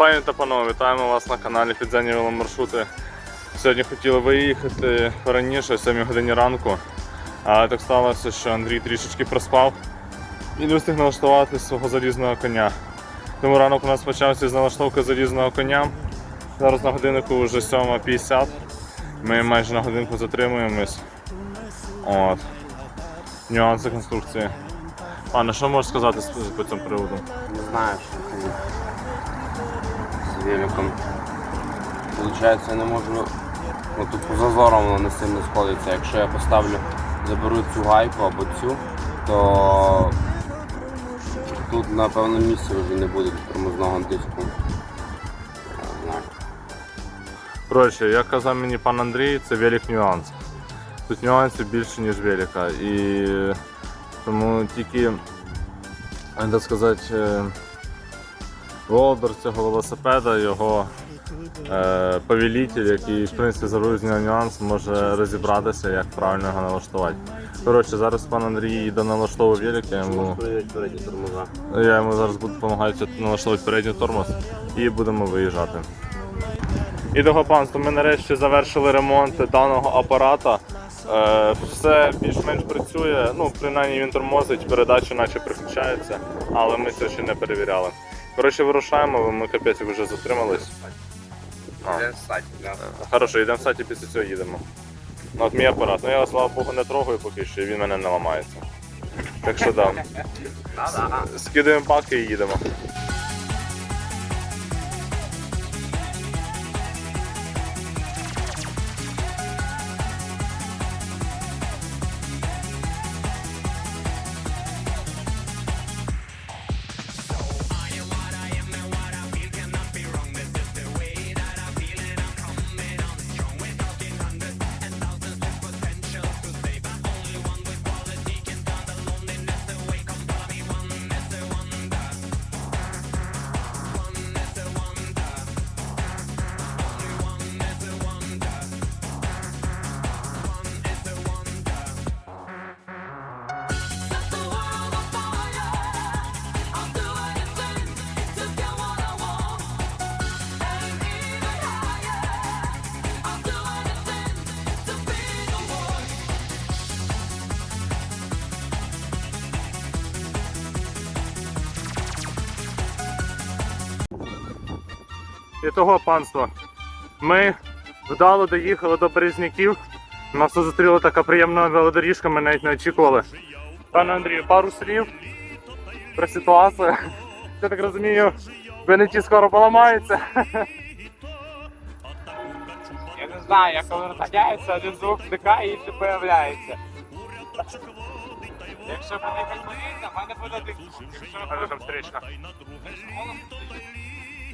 Пані та панове, вітаємо вас на каналі Підземні веломаршрути. Сьогодні хотіли виїхати раніше, о 7 годині ранку. Але так сталося, що Андрій трішечки проспав і не встиг налаштувати свого залізного коня. Тому ранок у нас почався з налаштовки залізного коня. Зараз на годиннику вже 7.50. Ми майже на годинку затримуємось. От. Нюанси конструкції. Пане, що можеш сказати по цьому приводу? Не знаю, що великом. Я не можу. Ну тут по зазорам воно не сильно сходиться. Якщо я поставлю, заберу цю гайку або цю, то тут на певному місці вже не буде тормозного диску. Коротше, як казав мені пан Андрій, це велик нюанс. Тут нюансів більше, ніж велика. І тому тільки, так сказати, е, володар цього велосипеда, його е, повелитель, який в принципі зробив нюанс, може розібратися, як правильно його налаштувати. Коротше, зараз пан Андрій їде налаштовує велик, я йому, я йому зараз буду допомагати налаштовувати передній тормоз і будемо виїжджати. І того панство, ми нарешті завершили ремонт даного апарата. Е, все більш-менш працює, ну, принаймні він тормозить, передача наче приключається, але ми це ще не перевіряли. Коротше, вирушаємо, ми капець вже затримались. А. Хорошо, йдемо в сайті, після цього їдемо. Ну, от мій апарат. Ну я слава Богу, не трогаю поки що, і він мене не ламається. Так що да. С- Скидаємо паки і їдемо. І того панство. Ми вдало доїхали до Березняків. Нас тут зустріла така приємна велодоріжка, ми навіть не очікували. Пане Андрію, пару слів про ситуацію. Я так розумію, Бенеті скоро поламається. Я не знаю, як коли розганяється, один звук зникає і інший появляється. Якщо буде відповідно, в мене буде один. Якщо Але там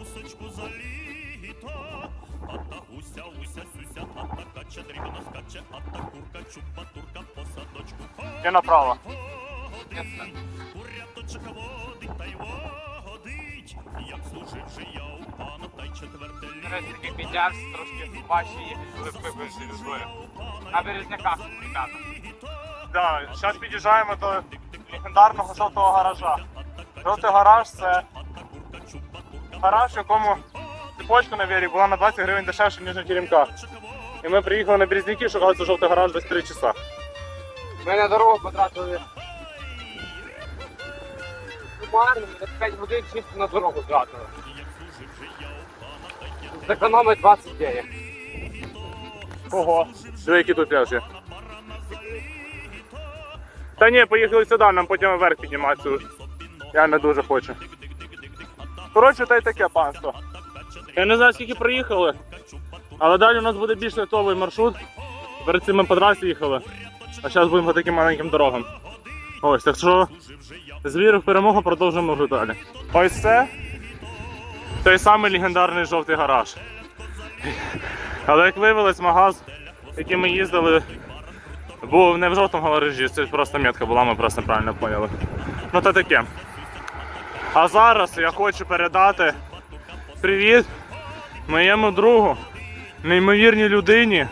По велодорожки. хіра. І направо. Нарешті таки піднявся, трошки важче їхати, коли випивши різдвою. На березняках, ребята. Да, зараз під'їжджаємо до легендарного жовтого гаража. Жовтий гараж це гараж, в якому цепочка на вірі була на 20 гривень дешевше, ніж на теремках. І ми приїхали на Березняки, шукали цей жовтий гараж десь 3 часа. Ми на дорогу потратили. Сумарно, 5 годин чисто на дорогу тратили. Зекономить 20 денег. Ого. Диви, які тут пляжі. Та ні, поїхали сюди, нам потім вверх підніматися. Я не дуже хочу. Коротше, та й таке панство. Я не знаю, скільки проїхали, але далі у нас буде більш литовий маршрут. Перед цим ми по трасі їхали, а зараз будемо по таким маленьким дорогам. Ось, так що з в перемогу продовжимо вже далі. Ось це той самий легендарний жовтий гараж. Але як виявилось, магаз, який ми їздили, був не в жовтому гаражі, це просто метка була, ми просто неправильно поняли. Ну то таке. А зараз я хочу передати привіт моєму другу, неймовірній людині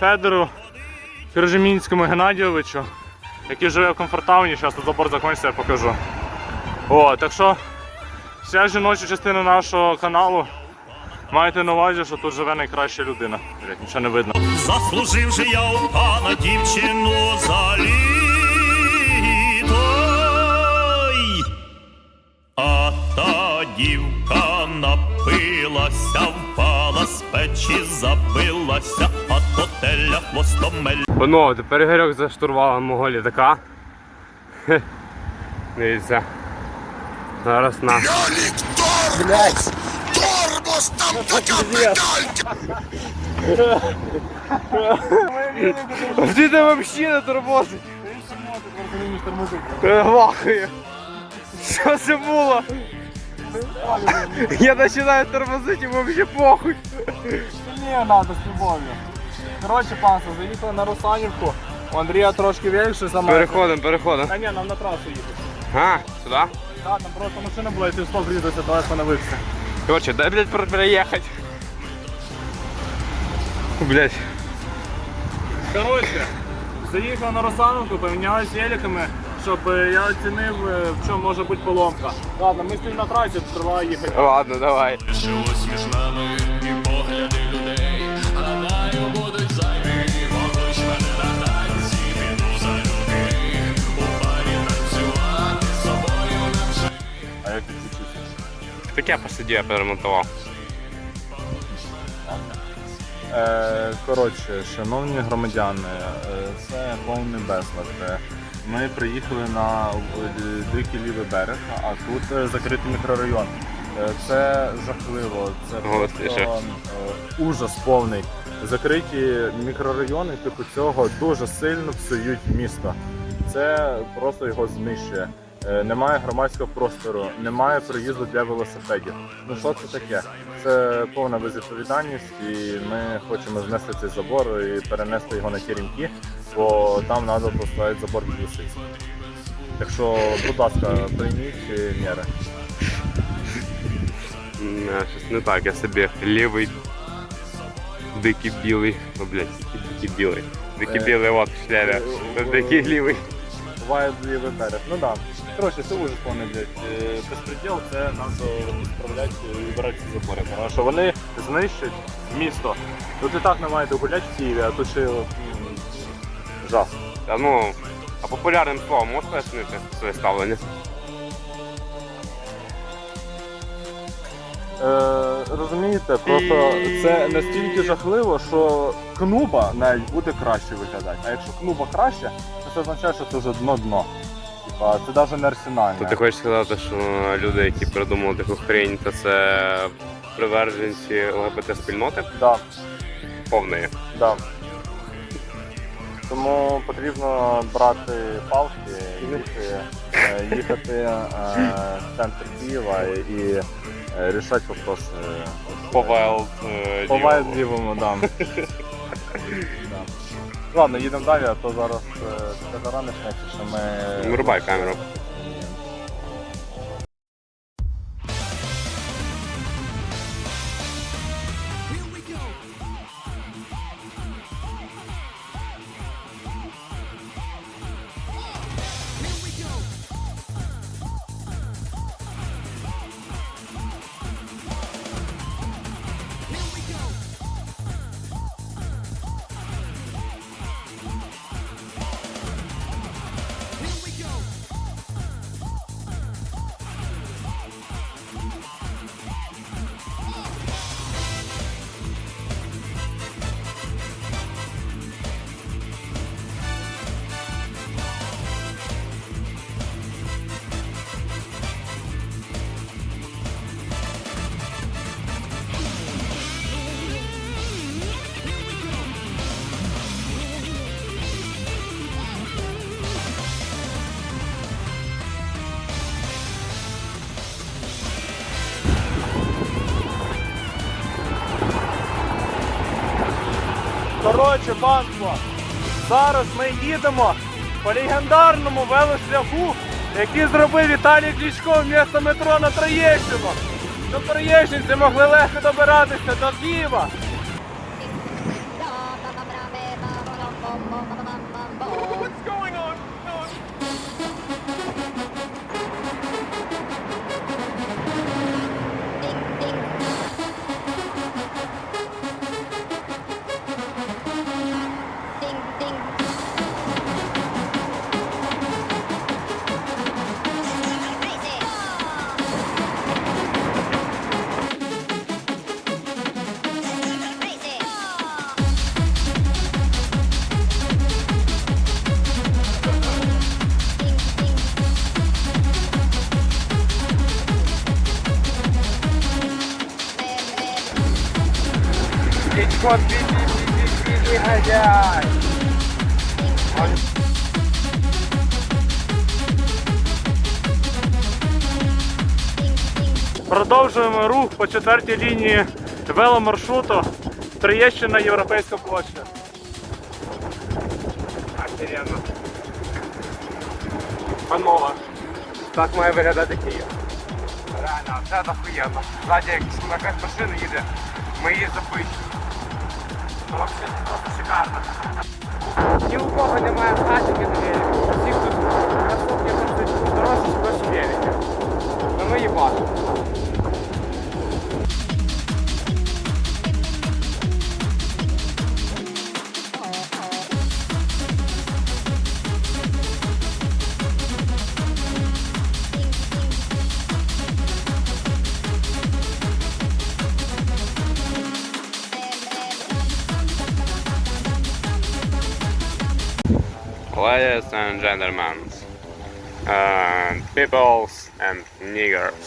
Федору Кержемінському Геннадійовичу, який живе в комфортауні, зараз тут забор закінчиться, я покажу. О, так що вся жіноча частина нашого каналу майте на увазі, що тут живе найкраща людина. Блять, нічого не видно. Заслужив же я у пана дівчину за дівка напилася, впала з печі, забилася, а до теля хвостом мель. Панове, тепер Ігорьок за штурвалом мого літака. Хе. Дивіться. Зараз на. Ти там вообще не тормозить. Вахує. Що це було? Я починаю тормозити, йому вообще похуй. Сильніше треба з любов'ю. Коротше, панство, заїхали на Русанівку. У Андрія трошки більше саме. Переходимо, переходимо. Та ні, нам на трасу їхати. А, сюди? Так, там просто машина була, і ти в стоп врізався, давай остановився. Короче, дай, блядь, про- переехать. Блядь. Коротше, заїхав на Русановку, помінялись великами, щоб е, я оцінив, е, в чому може бути поломка. Ладно, ми стоїмо на трасі, триває їхати. Ладно, давай. Ось між нами і погляди людей. Гадаю, будуть зайві, поклич мене на танці, піду за людей. У парі танцювати з собою навчи. А як відключився? Так я посидів, я перемонтував. Е, коротше, шановні громадяни, це повний безлад. Ми приїхали на е, дикий лівий берег, а тут е, закритий мікрорайон. Е, Це жахливо, це просто ужас повний. Закриті мікрорайони типу цього дуже сильно псують місто. Це просто його знищує. Немає громадського простору, немає проїзду для велосипедів. Ну що це таке? Це повна безвідповідальність, і ми хочемо знести цей забор і перенести його на Теремки, бо там треба поставити забор від лисиць. Так що, будь ласка, прийміть е, міри. Е, Щось не так, я собі лівий дикий білий. Ну, блядь, дикий білий. Дикий Е, білий от в. Дикий лівий. Буває лівий берег. Ну так. Да. Коротше, це ужас повний, блядь. Е, Безпреділ це треба справляти і вибирати ці забори. Тому що вони знищать місто. Тут і так немає де гуляти в Києві, а тут ще жах. Та ну, а популярним словом можеш пояснити своє ставлення? Е, розумієте, просто це настільки жахливо, що кнуба навіть буде краще виглядати. А якщо кнуба краще, то це означає, що це вже дно-дно. Типа, це навіть не арсенальне. То ти хочеш сказати, що люди, які придумали таку хрень, то це приверженці ЛГБТ-спільноти Да, повної. да. Тому потрібно брати палки, їхати, е, їхати е, в центр Києва і е, рішати вопроси. По Wild е, По Deal. вайлдівому, да. Да. Ладно, їдемо далі, а то зараз е, така рано почнеться, що ми. Вирубай камеру. Коротше, панство, зараз ми їдемо по легендарному велошляху, який зробив Віталій Кличко місто метро на Троєщину. Щоб троєщинці могли легко добиратися до Києва. Ти, ти, ти, ти, ти. Продовжуємо рух по четвертій лінії веломаршруту Троєщина Європейська площа. Охеренно. Панове, так має виглядати Київ. Реально, це охуєнно. Ззаді якась якась машина їде, ми її запишемо. Ні у кого немає хатики на велику. Всіх тут просто дорожчі, що велики. Ну ми їбашимо. Ladies and gentlemen, uh, peoples and niggers.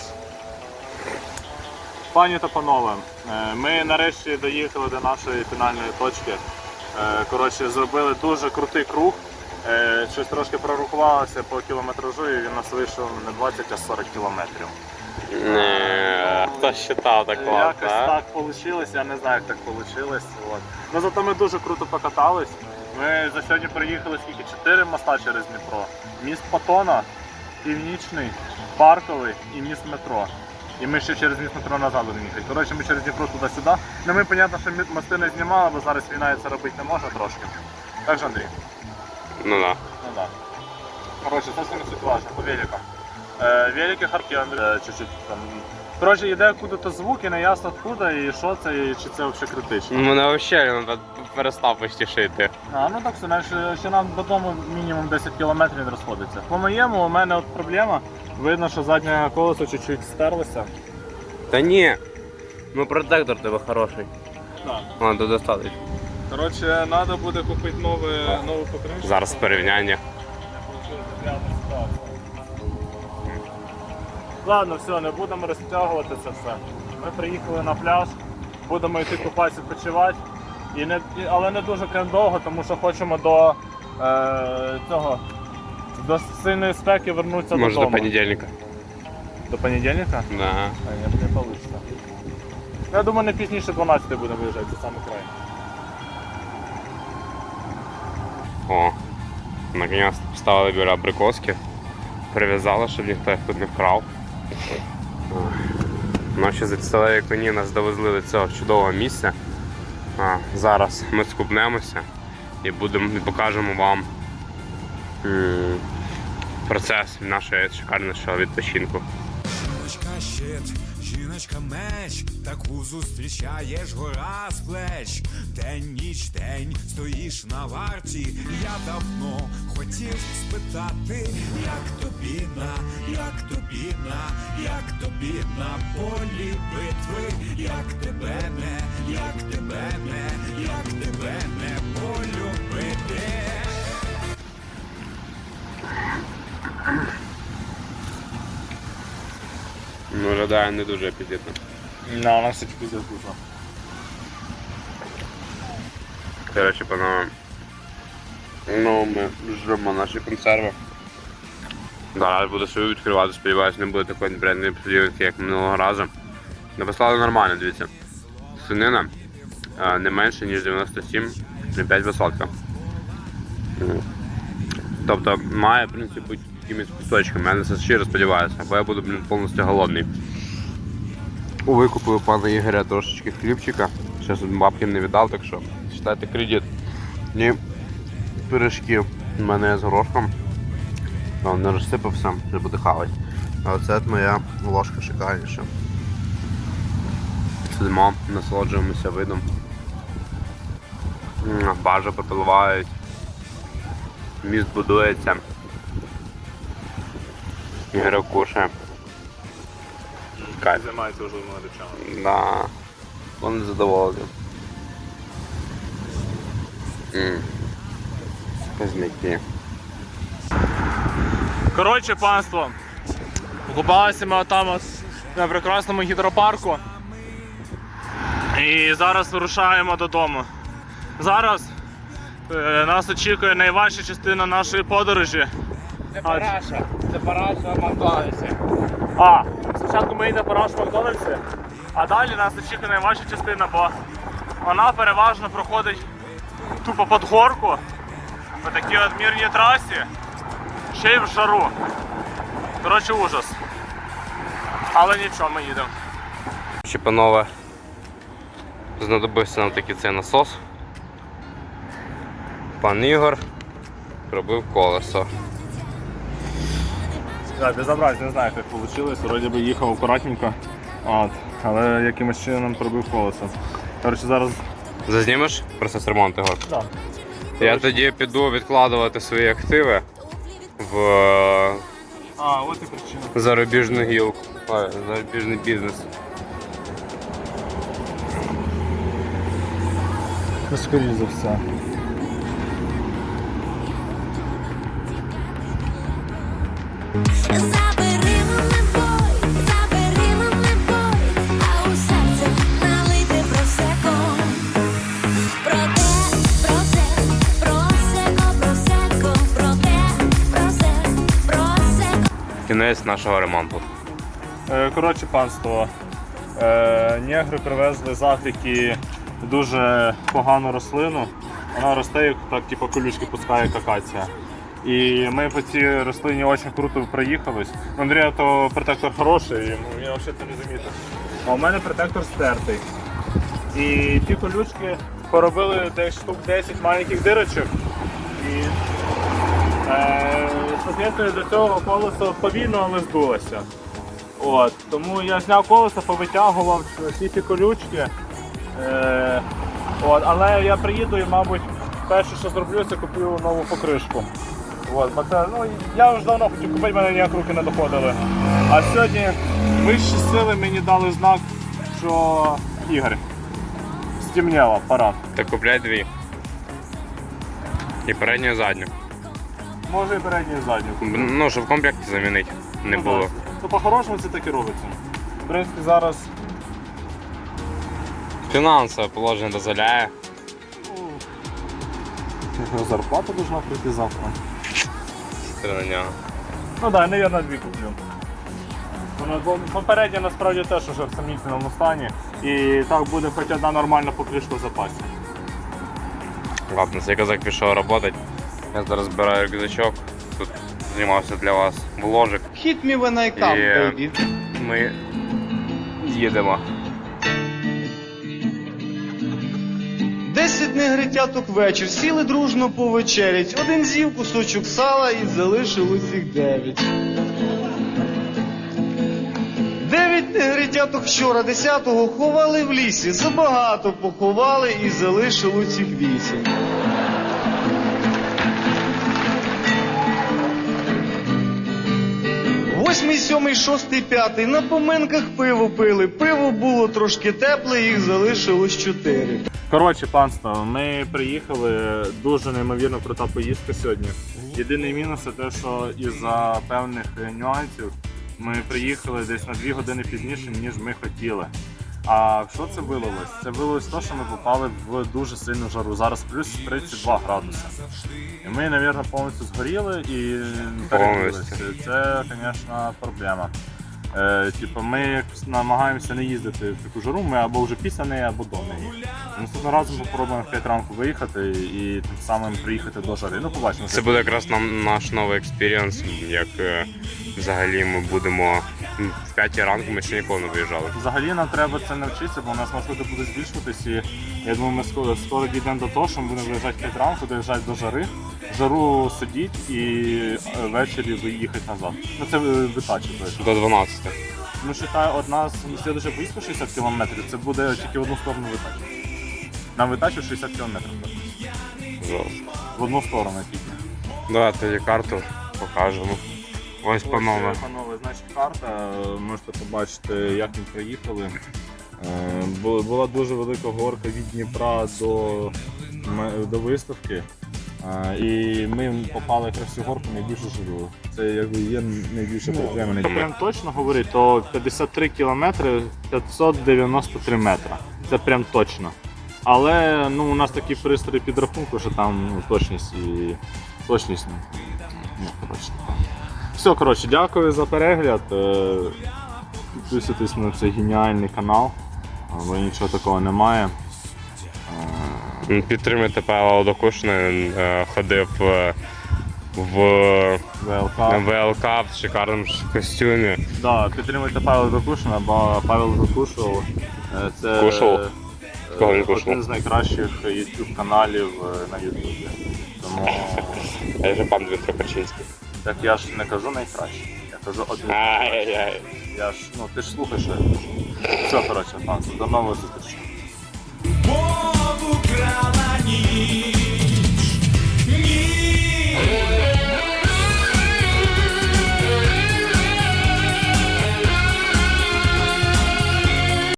Пані та панове, е, ми нарешті доїхали до нашої фінальної точки. Е, Коротше, зробили дуже крутий круг. Е, Щось трошки прорахувалося по кілометражу і він нас вийшов не 20, а 40 кілометрів. Не, хто считав так Якось а? так вийшло, я не знаю, як так вийшло. От. Ну зато ми дуже круто покатались. Ми за сьогодні проїхали скільки? Чотири моста через Дніпро. Міст Патона, Північний, Парковий і міст метро. І ми ще через міст метро назад будемо їхати. Коротше, ми через Дніпро туди-сюди. Ну ми, понятно, що мости не знімали, бо зараз війна і це робити не можна трошки. Так же, Андрій? Ну да. Ну да. Короче, совсем не суть важно, по великам. Е, велики харки, Андрій, чуть-чуть там. Коротше, йде куди-то звук і не ясно откуда, і що це, і чи це взагалі критично. Мене взагалі перестав почти шити. А, ну так все, знаєш, ще нам додому мінімум 10 кілометрів розходиться. По моєму, у мене от проблема. Видно, що заднє колесо чуть-чуть стерлося. Та ні. Ну протектор тебе хороший. Так. Ладно, достатньо. Коротше, треба буде купити нове, нову покришку. Зараз порівняння. Ладно, все, не будемо розтягувати це все. Ми приїхали на пляж, будемо йти купатися, відпочивати. І не, і- але не дуже довго, тому що хочемо до е, цього до сильної спеки вернутися Може до додому. понедільника. До понедільника? Да. А, ні, не вийде. Я думаю, не пізніше 12 будемо виїжджати, це саме край. О, наконец поставили біля абрикоски. Прив'язали, щоб ніхто їх тут не вкрав. Наші зацілеї коні нас довезли до цього чудового місця. Зараз ми скупнемося і будемо і покажемо вам процес нашого шикарного відпочинку. Жіночка меч, таку зустрічаєш гора з плеч. День ніч день стоїш на варті. Я давно хотів спитати, як тобі на, як тобі на, як тобі на полі битви, як тебе не, як тебе не, як тебе не полюбити. Ну, виглядає не дуже апетитно. Ну, вона все піздець дуже. Коротше, панове. Ну, ми жремо наші консерви. Зараз буду свою відкривати, сподіваюся, не буде такої брендної поділки, як минулого разу. Написали нормально, дивіться. Свинина е, не менше, ніж 97 5%. Тобто має, в принципі, якимись кусочками. Я на це щиро сподіваюся, бо я буду, блін, повністю голодний. Викупив пана Ігоря трошечки хлібчика. Зараз бабки не віддав, так що читайте кредит. І пиріжки у мене з горошком. Он не розсипався, вже буде хавати. А оце моя ложка шикарніша. Сидимо, насолоджуємося видом. М, Баржа попливають. Міст будується. Кушає. Кайф. Займається важливими речами. Да. Вони задоволені. М. Коротше, панство. Купалися ми отам от на прекрасному гідропарку. І зараз вирушаємо додому. Зараз е, нас очікує найважча частина нашої подорожі. Це параша. Це параша Макдональдсі. А, спочатку ми йдемо по Раш Макдональдсі, а далі нас очікує найважча частина, бо вона переважно проходить тупо під горку по такій от трасі, ще й в жару. Коротше, ужас. Але нічого, ми їдемо. Ще панове. Знадобився нам такий цей насос. Пан Ігор пробив колесо. Так, безобразно, не знаю, як вийшло. Вроді би їхав акуратненько, от, але якимось чином пробив колесо. Коротше, зараз. Зазнімеш процес ремонту Ігор? Да. Я тоді піду відкладувати свої активи в А, от і причина. зарубіжну гілку. Ой, зарубіжний бізнес. Ну, за все. Кінець нашого ремонту. Е, Коротше, панство. Е, Негри привезли з Африки дуже погану рослину. Вона росте, як так, типу, колючки пускає як акація. І ми по цій рослині дуже круто проїхались. У Андрія то протектор хороший, і, ну, я взагалі це не замітив. А у мене протектор стертий. І ті колючки поробили десь штук 10 маленьких дирочок. І Е, до цього колесо повільно, але здулося. От, тому я зняв колесо, повитягував всі ці колючки. Е, от, але я приїду і, мабуть, перше, що зроблю, це куплю нову покришку. От, бо це, ну, я вже давно хотів купити, мене ніяк руки не доходили. А сьогодні вищі сили мені дали знак, що Ігор, стемніло, пора. Та купляй дві. І передню і задню. Може і передню і задню. Ну, щоб в комплекті замінити не Ну, було. так. Ну, по-хорошому це так і робиться. В принципі, зараз Фінансове положення дозволяє. ну, зарплата должна прийти завтра. Ти на нього. Ну так, да, навірно, дві куплю. Бо насправді теж уже в сумнітельному стані. І так буде хоч одна нормальна покришка в запасі. Ладно, цей козак пішов працювати. Я зараз збираю рюкзачок. Тут знімався для вас вложик. Hit me when I come, Yeah. baby. Ми їдемо. Негритяток вечір, сіли дружно повечерять. Один з'їв кусочок сала і залишив усіх дев'ять. Дев'ять негритяток вчора десятого ховали в лісі. Забагато поховали і залишили усіх вісім. Восьмий, сьомий, шостий, п'ятий на поминках пиво пили. Пиво було трошки тепле, їх залишилось чотири. Коротше, панство, ми приїхали. Дуже неймовірно крута поїздка сьогодні. Єдиний мінус це те, що із-за певних нюансів ми приїхали десь на 2 години пізніше, ніж ми хотіли. А що це вилилось? Це вилилось те, що ми попали в дуже сильну жару. Зараз плюс 32 градуси. І ми, мабуть, повністю згоріли і перегрілися. Це, звісно, проблема. Е, типу, ми намагаємося не їздити в таку жару, ми або вже після неї, або до неї. Наступного разу ми спробуємо в 5 ранку виїхати і тим самим приїхати до жари. Ну, побачимо. Це буде якраз нам наш новий експірієнс, як е, взагалі ми будемо в 5 ранку ми ще ніколи не виїжджали. Взагалі нам треба це навчитися, бо у нас маршрути будуть збільшуватись. І я думаю, ми скоро, скоро дійдемо до того, що ми будемо виїжджати в 5 ранку, доїжджати до жари, жару сидіти і е, ввечері виїхати назад. Ну це е, витачі точно. До 12. Ну, вважаю, одна з слідуюча поїздка 60 кілометрів, це буде тільки в одну сторону витачі. Нам витачу 60 кілометрів. Жорстко. В одну сторону тільки. Давай тоді карту покажемо. Ось панове. Панове, значить, карта. е, Можете побачити, як ми проїхали. Е, Була дуже велика горка від Дніпра до, до виставки. Е, І ми попали якраз в цю горку найбільше живу. Це якби є найбільше проблема. Якщо прям точно говорити, то 53 кілометри 593 метра. Це прям точно. Але ну, у нас такі пристрої підрахунку, що там ну, точність і точність. ну, Ну, коротше. Все, коротше, дякую за перегляд. Е, Підписуйтесь на цей геніальний канал, бо нічого такого немає. М, Підтримуйте Павла е, ходив е, в ВЛК. ВЛК в шикарному костюмі. Да, підтримуйте Павла Докушина, бо Павел Докушов е, це е, Кого один з найкращих YouTube каналів е, на YouTube. Тому я же пан Дмитро Качинський. Так я ж не кажу найкраще. Я кажу один. Ай-яй-яй. Я ж, ну ти ж слухаєш, що. Все, коротше, Макс, до нової зустрічі. Бог украла ніч.